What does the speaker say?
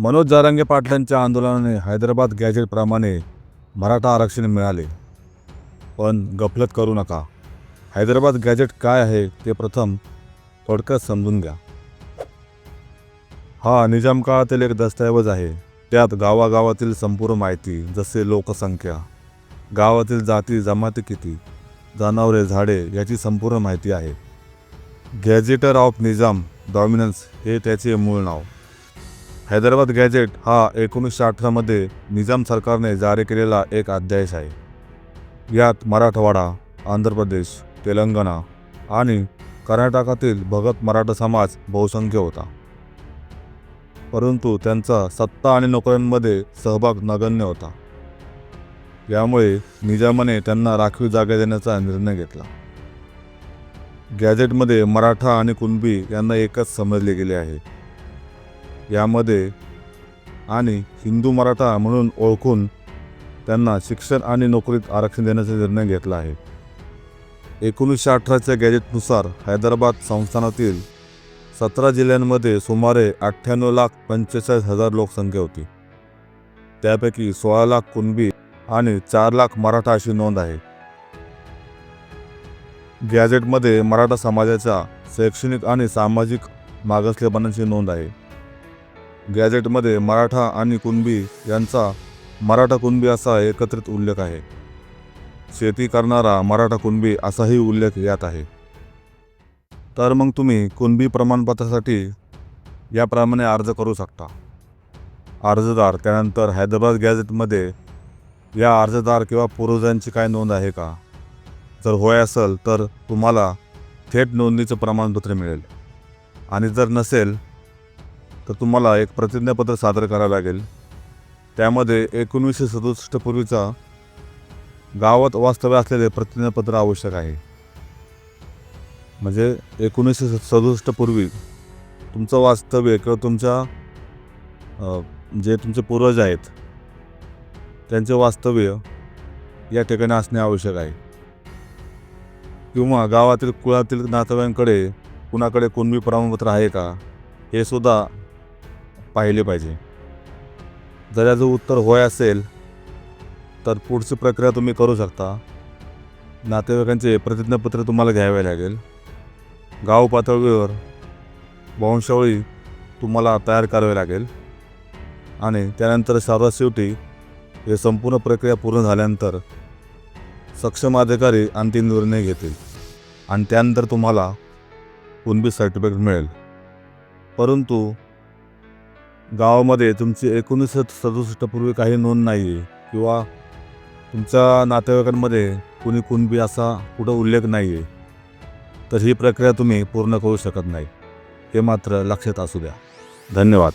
मनोज जारांगे पाटलांच्या आंदोलनाने हैदराबाद गॅजेटप्रमाणे मराठा आरक्षण मिळाले. पण गफलत करू नका. हैदराबाद गॅजेट काय आहे ते प्रथम थोडक्यात समजून घ्या. हा निजाम काळातील एक दस्तऐवज आहे. त्यात गावागावातील संपूर्ण माहिती जसे लोकसंख्या गावातील जाती जमाती किती जनावरे झाडे याची संपूर्ण माहिती आहे. गॅजेटर ऑफ निजाम डॉमिनन्स हे त्याचे मूळ नाव. हैदराबाद गॅजेट हा एकोणीसशे अठरामध्ये निजाम सरकारने जारी केलेला एक अध्यादेश आहे. यात मराठवाडा आंध्र प्रदेश तेलंगणा आणि कर्नाटकातील भगत मराठा समाज बहुसंख्य होता. परंतु त्यांचा सत्ता आणि नोकऱ्यांमध्ये सहभाग नगण्य होता. यामुळे निजामाने त्यांना राखीव जागा देण्याचा निर्णय घेतला. गॅजेटमध्ये मराठा आणि कुणबी यांना एकच समजले गेले आहे. यामध्ये आणि हिंदू मराठा म्हणून ओळखून त्यांना शिक्षण आणि नोकरीत आरक्षण देण्याचा निर्णय घेतला आहे. एकोणीसशे अठराच्या गॅजेटनुसार हैदराबाद संस्थानातील सतरा जिल्ह्यांमध्ये सुमारे अठ्ठ्याण्णव लाख पंचेचाळीस हजार लोकसंख्या होती. त्यापैकी सोळा लाख कुणबी आणि चार लाख मराठा अशी नोंद आहे. गॅजेटमध्ये मराठा समाजाच्या शैक्षणिक आणि सामाजिक मागासलेपणाची नोंद आहे. गॅजेटमध्ये मराठा आणि कुणबी यांचा मराठा कुणबी असा एकत्रित उल्लेख आहे. शेती करणारा मराठा कुणबी असाही उल्लेख यात आहे. तर मग तुम्ही कुणबी प्रमाणपत्रासाठी याप्रमाणे अर्ज करू शकता. अर्जदार त्यानंतर हैदराबाद गॅजेटमध्ये या अर्जदार किंवा पूर्वजांची काय नोंद आहे का? जर होय असेल तर तुम्हाला थेट नोंदणीचं प्रमाणपत्र मिळेल. आणि जर नसेल तर तुम्हाला एक प्रतिज्ञापत्र सादर करावं लागेल. त्यामध्ये एकोणीसशे सदुसष्ट पूर्वीचा गावात वास्तव्य असलेले प्रतिज्ञापत्र आवश्यक आहे. म्हणजे एकोणीसशे सदुसष्ट पूर्वी तुमचं वास्तव्य किंवा तुमच्या जे तुमचे पूर्वज आहेत त्यांचे वास्तव्य या ठिकाणी असणे आवश्यक आहे. किंवा गावातील कुळातील नातेवाईकांकडे कुणाकडे कुणबी प्रमाणपत्र आहे का हे सुद्धा पाहिले पाहिजे. जर याचं उत्तर होय असेल तर पुढची प्रक्रिया तुम्ही करू शकता. नातेवाईकांचे प्रतिज्ञापत्र तुम्हाला घ्यावे लागेल. गाव पातळीवर वंशावळी तुम्हाला तयार करावी लागेल. आणि त्यानंतर सर्वात शेवटी हे संपूर्ण प्रक्रिया पूर्ण झाल्यानंतर सक्षम अधिकारी अंतिम निर्णय घेतील. आणि त्यानंतर तुम्हाला कुणबी सर्टिफिकेट मिळेल. परंतु गावामध्ये तुमची एकोणीसशे सदुसष्ट पूर्वी काही नोंद नाही आहे किंवा तुमच्या नातेवाईकांमध्ये कुणी कुणबी असा कुठं उल्लेख नाही आहे तर ही प्रक्रिया तुम्ही पूर्ण करू शकत नाही. हे मात्र लक्षात असू द्या. धन्यवाद.